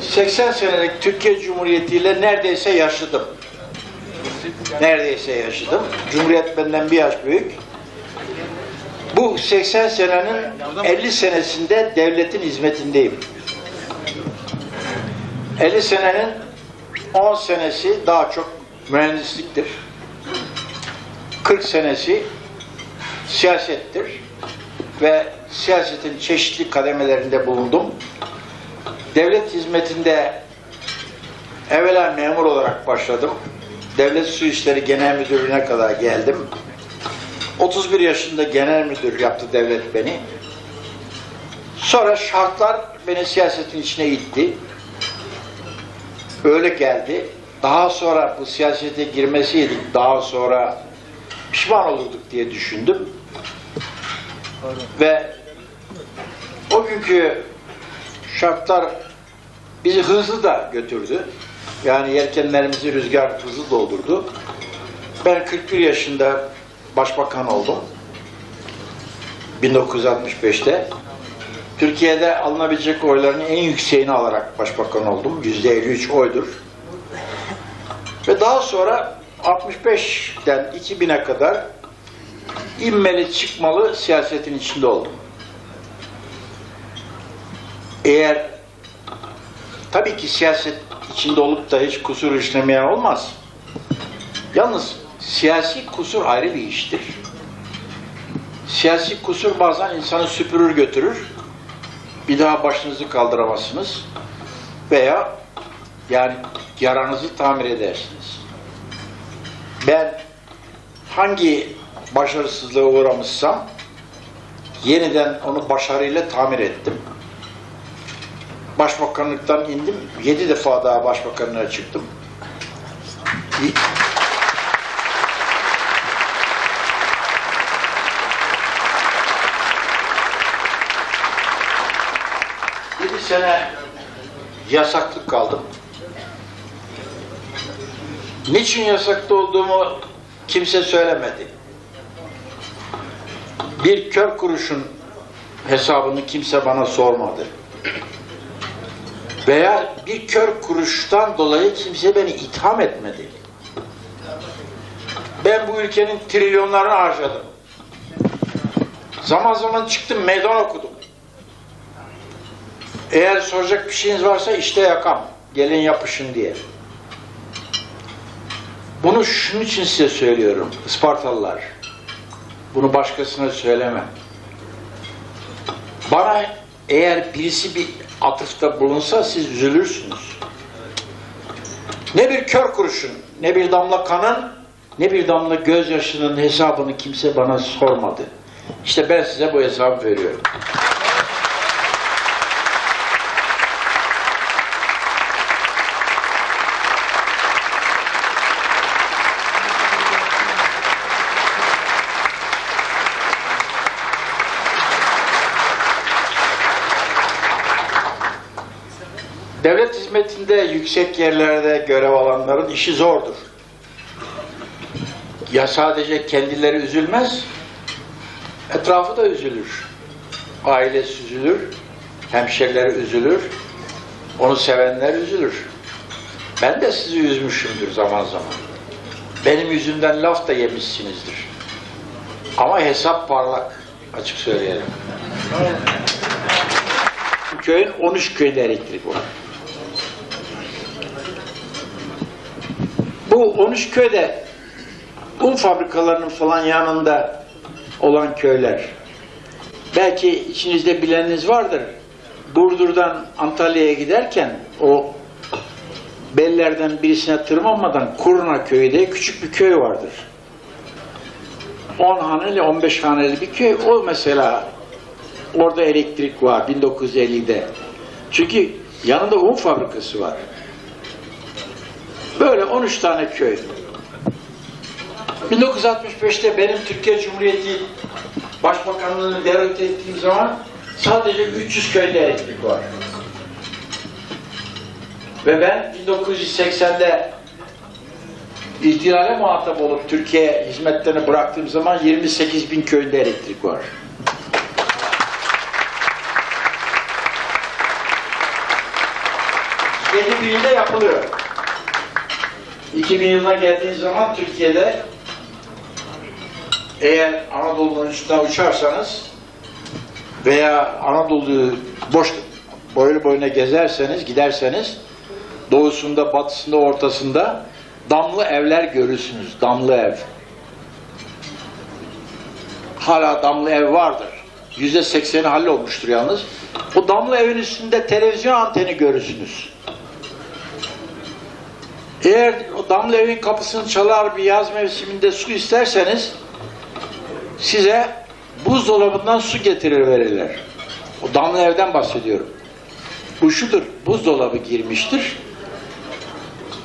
80 senelik Türkiye Cumhuriyeti ile neredeyse yaşadım. Neredeyse yaşadım. Cumhuriyet benden bir yaş büyük. Bu 80 senenin 50 senesinde devletin hizmetindeyim. 50 senenin 10 senesi daha çok mühendisliktir. 40 senesi siyasettir ve siyasetin çeşitli kademelerinde bulundum. Devlet hizmetinde evvela memur olarak başladım. Devlet Su İşleri Genel Müdürlüğü'ne kadar geldim. 31 yaşında genel müdür yaptı devlet beni. Sonra şartlar beni siyasetin içine itti. Öyle geldi. Daha sonra bu siyasete girmeseydik daha sonra pişman olurduk diye düşündüm. Ve o günkü şartlar bizi hızlı da götürdü. Yani yelkenlerimizi rüzgar hızlı doldurdu. Ben 41 yaşında başbakan oldum. 1965'te. Türkiye'de alınabilecek oyların en yükseğini alarak başbakan oldum. %53 oydur. Ve daha sonra 65'ten 2000'e kadar inmeli çıkmalı siyasetin içinde oldum. Eğer tabii ki siyaset içinde olup da hiç kusur işlemeyen olmaz. Yalnız siyasi kusur ayrı bir iştir. Siyasi kusur bazen insanı süpürür götürür. Bir daha başınızı kaldıramazsınız. Veya yani yaranızı tamir edersiniz. Ben hangi başarısızlığa uğramışsam yeniden onu başarıyla tamir ettim. Başbakanlıktan indim. Yedi defa daha başbakanlığa çıktım. Yedi sene yasaklık kaldım. Niçin yasakta olduğumu kimse söylemedi. Bir kör kuruşun hesabını kimse bana sormadı. Veya bir kör kuruştan dolayı kimse beni itham etmedi. Ben bu ülkenin trilyonlarını harcadım. Zaman zaman çıktım meydan okudum. Eğer soracak bir şeyiniz varsa işte yakam. Gelin yapışın diye. Bunu şunun için size söylüyorum. Ispartalılar. Bunu başkasına söylemem. Bana eğer birisi bir atıfta bulunsa siz üzülürsünüz. Ne bir kör kuruşun, ne bir damla kanın, ne bir damla gözyaşının hesabını kimse bana sormadı. İşte ben size bu hesabı veriyorum. Devlet hizmetinde yüksek yerlerde görev alanların işi zordur. Ya sadece kendileri üzülmez, etrafı da üzülür. Ailesi üzülür, hemşerileri üzülür, onu sevenler üzülür. Ben de sizi üzmüşümdür zaman zaman. Benim yüzümden laf da yemişsinizdir. Ama hesap parlak, açık söyleyelim. Köyün 13 köyünde elektrik var. Bu 13 köyde un fabrikalarının falan yanında olan köyler. Belki içinizde bileniniz vardır. Burdur'dan Antalya'ya giderken o bellerden birisine tırmanmadan Kurna köyü diye küçük bir köy vardır. 10 haneli 15 haneli bir köy. O mesela orada elektrik var 1950'de. Çünkü yanında un fabrikası var. Böyle 13 tane köy. 1965'te benim Türkiye Cumhuriyeti Başbakanlığını devlet ettiğim zaman sadece 300 köyde elektrik var. Ve ben 1980'de ihtilale muhatap olup Türkiye hizmetlerini bıraktığım zaman 28 bin köyde elektrik var. 7 bin yılda yapılıyor. 2000 yılına geldiğiniz zaman Türkiye'de eğer Anadolu'nun üstüne uçarsanız veya Anadolu'yu boş boylu boyuna gezerseniz, giderseniz doğusunda, batısında, ortasında damlı evler görürsünüz. Damlı ev. Hala damlı ev vardır. Yüzde sekseni hallolmuştur yalnız. O damlı evin üstünde televizyon anteni görürsünüz. Eğer o damlı evin kapısını çalar bir yaz mevsiminde su isterseniz size buzdolabından su getirir verirler. O damlı evden bahsediyorum. Bu şudur, buzdolabı girmiştir,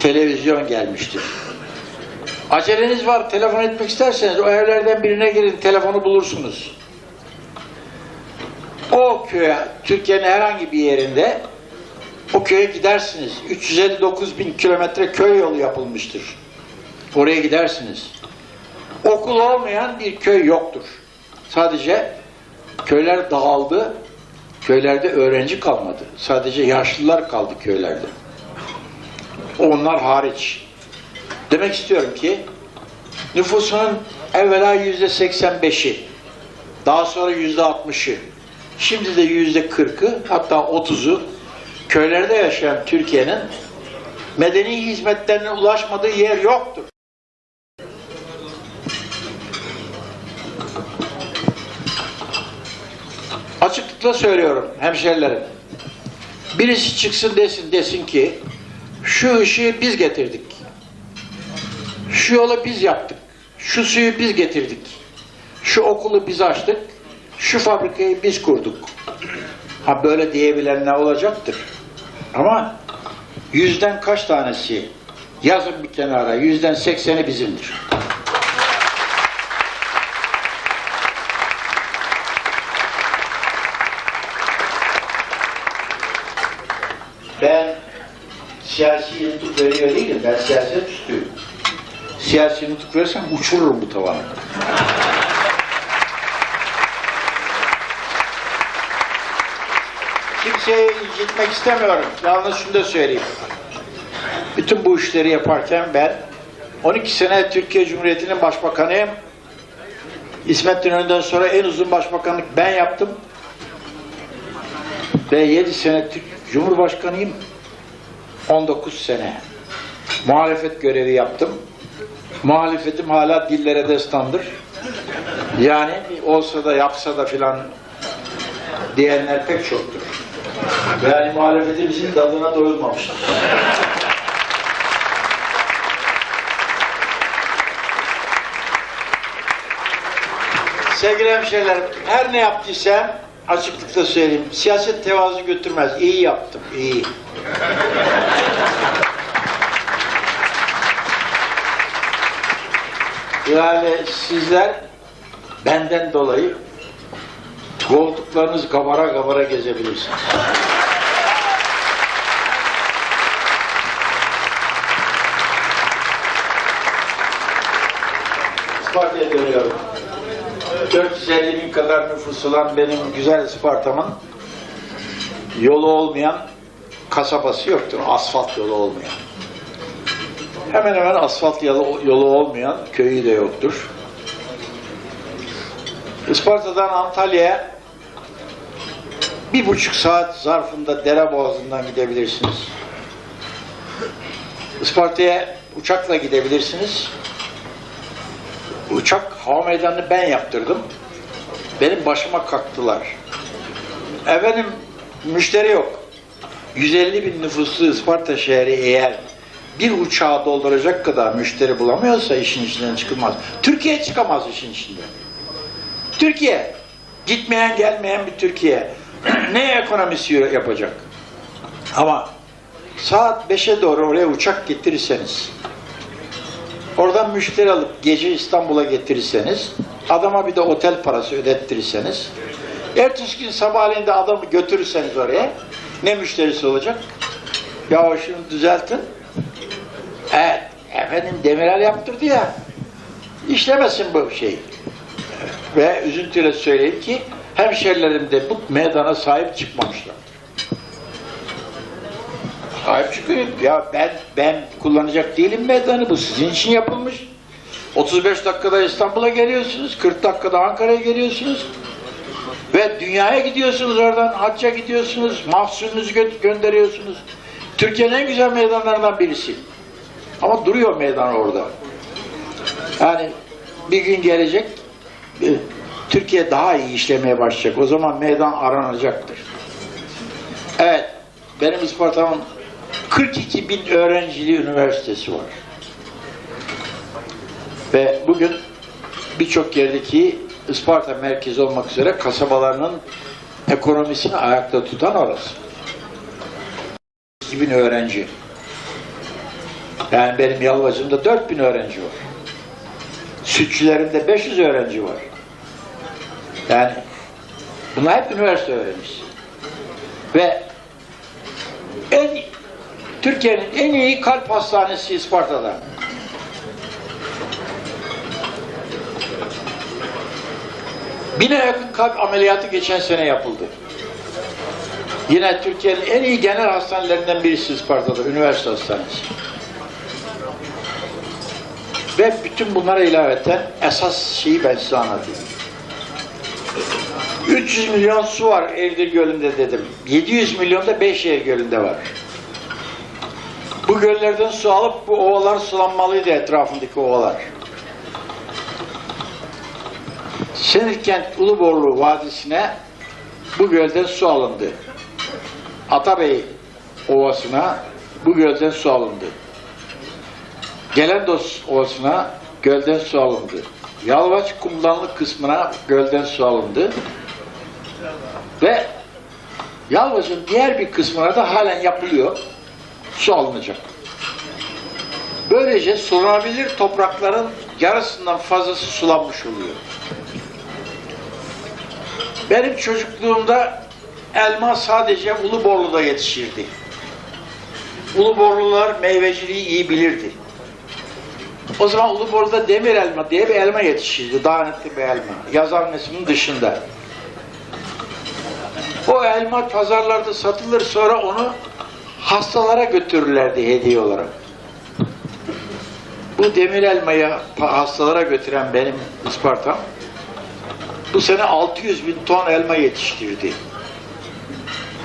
televizyon gelmiştir. Aceleniz var, telefon etmek isterseniz o evlerden birine girin, telefonu bulursunuz. O köye, Türkiye'nin herhangi bir yerinde o köye gidersiniz. 359 bin kilometre köy yolu yapılmıştır. Oraya gidersiniz. Okul olmayan bir köy yoktur. Sadece köyler dağıldı. Köylerde öğrenci kalmadı. Sadece yaşlılar kaldı köylerde. Onlar hariç. Demek istiyorum ki nüfusunun evvela yüzde 85'i, daha sonra yüzde 60'ı, şimdi de yüzde 40'ı hatta 30'u köylerde yaşayan Türkiye'nin medeni hizmetlerine ulaşmadığı yer yoktur. Açıklıkla söylüyorum hemşerilerim. Birisi çıksın desin desin ki şu ışığı biz getirdik. Şu yolu biz yaptık. Şu suyu biz getirdik. Şu okulu biz açtık. Şu fabrikayı biz kurduk. Ha böyle diyebilen ne olacaktır? Ama yüzden kaç tanesi yazın bir kenara yüzden sekseni bizimdir. Ben siyasi nutuk veriyor değilim. Ben siyaset üstüyüm. Siyasi nutuk verirsem uçururum bu tavanı. Kimseyi incitmek istemiyorum. Yalnız şunu da söyleyeyim. Bütün bu işleri yaparken ben 12 sene Türkiye Cumhuriyeti'nin başbakanıyım. İsmet İnönü'nden sonra en uzun başbakanlık ben yaptım. Ve 7 sene Türk Cumhurbaşkanıyım. 19 sene muhalefet görevi yaptım. Muhalefetim hala dillere destandır. Yani olsa da yapsa da filan diyenler pek çoktur. Yani muhalefetimizin tadına doyulmamıştır. Sevgili hemşehrilerim, her ne yaptıysam açıklıkla söyleyeyim. Siyaset tevazu götürmez. İyi yaptım, iyi. Yani sizler benden dolayı koltuklarınız kabara kabara gezebilirsiniz. Isparta'ya dönüyorum. 450 bin kadar nüfus olan benim güzel Isparta'mın yolu olmayan kasabası yoktur. Asfalt yolu olmayan. Hemen hemen asfalt yolu, yolu olmayan köyü de yoktur. Isparta'dan Antalya'ya bir buçuk saat zarfında dere boğazından gidebilirsiniz. Isparta'ya uçakla gidebilirsiniz. Uçak hava meydanını ben yaptırdım. Benim başıma kalktılar. Efendim müşteri yok. 150 bin nüfuslu Isparta şehri eğer bir uçağı dolduracak kadar müşteri bulamıyorsa işin içinden çıkılmaz. Türkiye çıkamaz işin içinden. Türkiye, gitmeyen gelmeyen bir Türkiye ne ekonomisi yapacak? Ama saat 5'e doğru oraya uçak getirirseniz, oradan müşteri alıp gece İstanbul'a getirirseniz, adama bir de otel parası ödettirirseniz, ertesi gün sabahleyin de adamı götürürseniz oraya, ne müşterisi olacak? Ya şunu düzeltin. Evet, efendim Demirel yaptırdı ya, işlemesin bu şey. Ve üzüntüyle söyleyeyim ki hemşerilerim de bu meydana sahip çıkmamışlar. Sahip çıkıyor. Ya ben ben kullanacak değilim meydanı. Bu sizin için yapılmış. 35 dakikada İstanbul'a geliyorsunuz. 40 dakikada Ankara'ya geliyorsunuz. Ve dünyaya gidiyorsunuz oradan. Hacca gidiyorsunuz. Mahsulünüzü gö- gönderiyorsunuz. Türkiye'nin en güzel meydanlarından birisi. Ama duruyor meydan orada. Yani bir gün gelecek Türkiye daha iyi işlemeye başlayacak. O zaman meydan aranacaktır. Evet, benim Isparta'nın 42 bin öğrencili üniversitesi var. Ve bugün birçok yerdeki Isparta merkezi olmak üzere kasabalarının ekonomisini ayakta tutan orası. 2 bin öğrenci. Yani benim Yalvacım'da 4 bin öğrenci var. Sütçülerimde 500 öğrenci var. Yani bunlar hep üniversite öğrencisi. Ve en Türkiye'nin en iyi kalp hastanesi Isparta'da. Bine yakın kalp ameliyatı geçen sene yapıldı. Yine Türkiye'nin en iyi genel hastanelerinden birisi Isparta'da, üniversite hastanesi. Ve bütün bunlara ilaveten esas şeyi ben size anlatayım. 300 milyon su var Eğirdir Gölü'nde dedim. 700 milyon da Beyşehir Gölü'nde var. Bu göllerden su alıp bu ovalar sulanmalıydı etrafındaki ovalar. Senirkent Uluborlu Vadisi'ne bu gölden su alındı. Atabey Ovası'na bu gölden su alındı. Gelendos Ovası'na gölden su alındı. Yalvaç kumdanlık kısmına gölden su alındı. Ve Yalvaç'ın diğer bir kısmına da halen yapılıyor. Su alınacak. Böylece sulanabilir toprakların yarısından fazlası sulanmış oluyor. Benim çocukluğumda elma sadece Uluborlu'da yetişirdi. Uluborlular meyveciliği iyi bilirdi. O zaman Uluborlu'da demir elma diye bir elma yetişirdi. Davetli bir elma. Yazar neslinin dışında. O elma pazarlarda satılır sonra onu hastalara götürürlerdi hediye olarak. Bu demir elmayı hastalara götüren benim Isparta'm bu sene 600 bin ton elma yetiştirdi.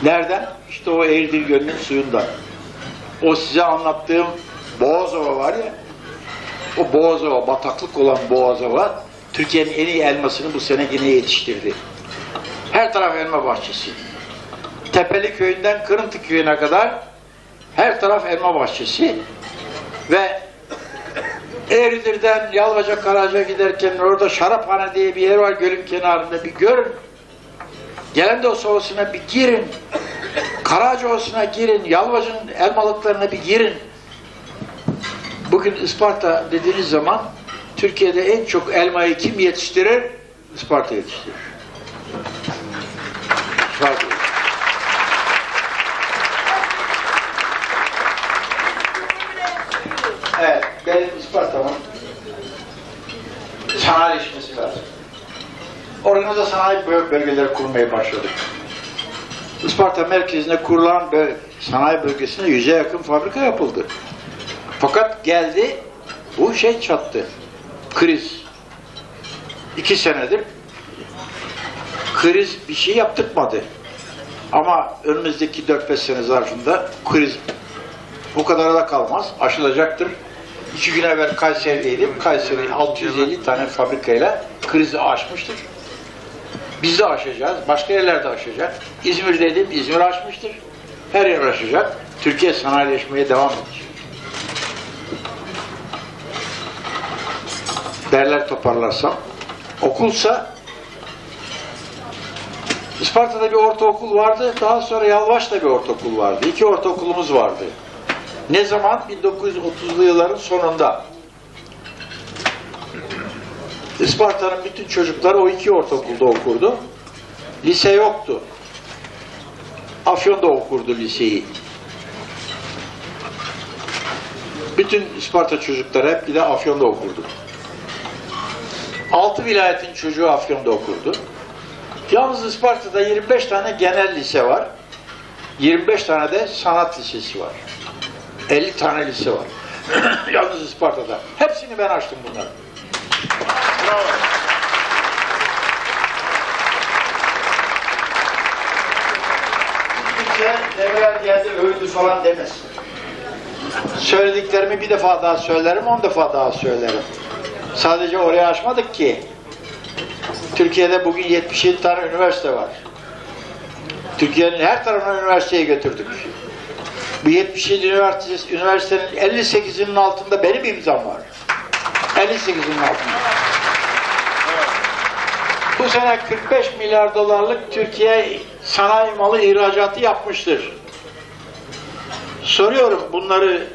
Nereden? İşte o Eğirdir Gölü'nün suyundan. O size anlattığım Boğazova var ya, o Boğazova, bataklık olan Boğazova, Türkiye'nin en iyi elmasını bu sene yine yetiştirdi. Her taraf elma bahçesi. Tepeli köyünden Kırıntı köyüne kadar her taraf elma bahçesi ve Eğridir'den Yalvaca Karaca giderken orada Şaraphane diye bir yer var gölün kenarında bir görün. Gelendos Ovası'na bir girin. Karaca Ovası'na girin. Yalvacı'nın elmalıklarına bir girin. Bugün Isparta dediğiniz zaman Türkiye'de en çok elmayı kim yetiştirir? Isparta yetiştirir. Isparta. Evet, benim Isparta'mın sanayileşmesi lazım. Organize sanayi böl- bölgeleri kurmaya başladık. Isparta merkezine kurulan böl- sanayi bölgesine yüze yakın fabrika yapıldı. Fakat geldi, bu şey çattı. Kriz. İki senedir kriz bir şey yaptırmadı. Ama önümüzdeki 4-5 sene zarfında kriz bu kadar da kalmaz. Aşılacaktır. İki gün evvel Kayseri'deydim. Kayseri 650 tane fabrikayla krizi aşmıştır. Biz de aşacağız. Başka yerlerde aşacak. İzmir'deydim. İzmir aşmıştır. Her yer aşacak. Türkiye sanayileşmeye devam edecek. Derler toparlarsam. Okulsa Isparta'da bir ortaokul vardı. Daha sonra Yalvaç'ta bir ortaokul vardı. İki ortaokulumuz vardı. Ne zaman? 1930'lu yılların sonunda. Isparta'nın bütün çocukları o iki ortaokulda okurdu. Lise yoktu. Afyon'da okurdu liseyi. Bütün Isparta çocukları hep bir de Afyon'da okurdu. Altı vilayetin çocuğu Afyon'da okurdu. Yalnız Isparta'da 25 tane genel lise var. 25 tane de sanat lisesi var. 50 tane lise var. Yalnız Isparta'da. Hepsini ben açtım bunları. Bravo. Kimse evvel geldi falan demez. Söylediklerimi bir defa daha söylerim, on defa daha söylerim. Sadece oraya açmadık ki. Türkiye'de bugün 77 tane üniversite var. Türkiye'nin her tarafına üniversiteye götürdük. Bu 77 üniversitesi, üniversitenin 58'inin altında benim imzam var. 58'inin altında. Bu sene 45 milyar dolarlık Türkiye sanayi malı ihracatı yapmıştır. Soruyorum bunları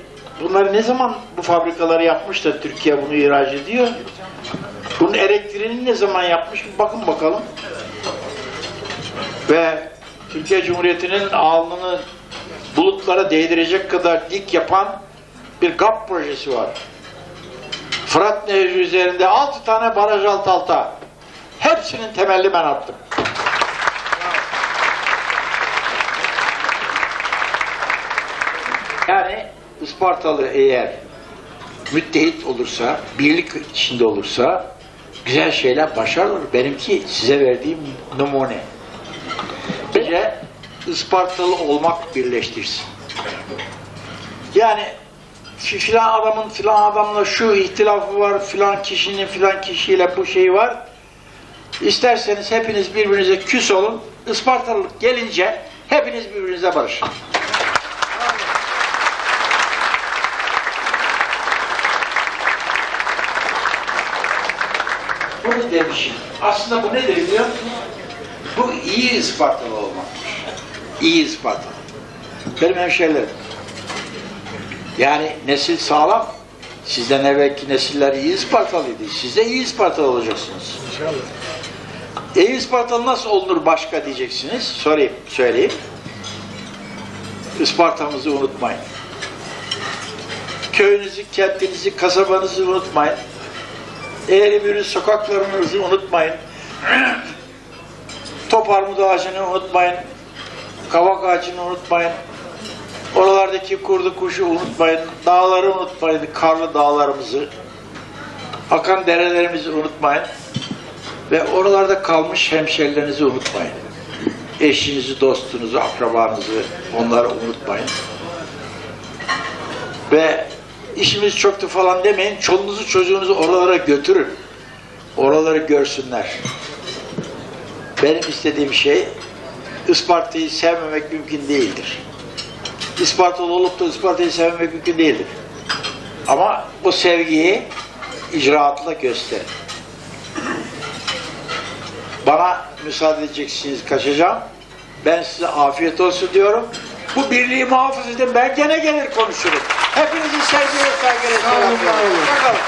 bunları ne zaman bu fabrikaları yapmış da Türkiye bunu ihraç ediyor? Bunun elektriğini ne zaman yapmış? Bakın bakalım. Ve Türkiye Cumhuriyeti'nin alnını bulutlara değdirecek kadar dik yapan bir GAP projesi var. Fırat Nehri üzerinde 6 tane baraj alt alta. Hepsinin temelli ben attım. Yani Ispartalı eğer müttehit olursa, birlik içinde olursa güzel şeyler başarılır. Benimki size verdiğim numune. Bence Ispartalı olmak birleştirsin. Yani fi- filan adamın filan adamla şu ihtilafı var, filan kişinin filan kişiyle bu şeyi var. İsterseniz hepiniz birbirinize küs olun. Ispartalılık gelince hepiniz birbirinize barışın. Bunu demişim. Aslında bu nedir biliyor musun? Bu iyi Ispartalı olmaktır. İyi Ispartalı. Benim hemşehrilerim. Yani nesil sağlam. Sizden evvelki nesiller iyi Ispartalıydı. Siz de iyi Ispartalı olacaksınız. İnşallah. İyi Ispartalı nasıl olunur başka diyeceksiniz. Sorayım, söyleyeyim. Isparta'mızı unutmayın. Köyünüzü, kentinizi, kasabanızı unutmayın. Eğri sokaklarınızı unutmayın. Top armudu ağacını unutmayın. Kavak ağacını unutmayın. Oralardaki kurdu kuşu unutmayın. Dağları unutmayın. Karlı dağlarımızı. Akan derelerimizi unutmayın. Ve oralarda kalmış hemşerilerinizi unutmayın. Eşinizi, dostunuzu, akrabanızı onları unutmayın. Ve işimiz çoktu falan demeyin. Çoluğunuzu çocuğunuzu oralara götürün. Oraları görsünler. Benim istediğim şey Isparta'yı sevmemek mümkün değildir. Ispartalı olup da Isparta'yı sevmemek mümkün değildir. Ama bu sevgiyi icraatla gösterin. Bana müsaade edeceksiniz kaçacağım. Ben size afiyet olsun diyorum. Bu birliği muhafaza edin. Ben gene gelir konuşurum. Hepinizi sevgiyle saygıyla selamlıyorum. Bakalım.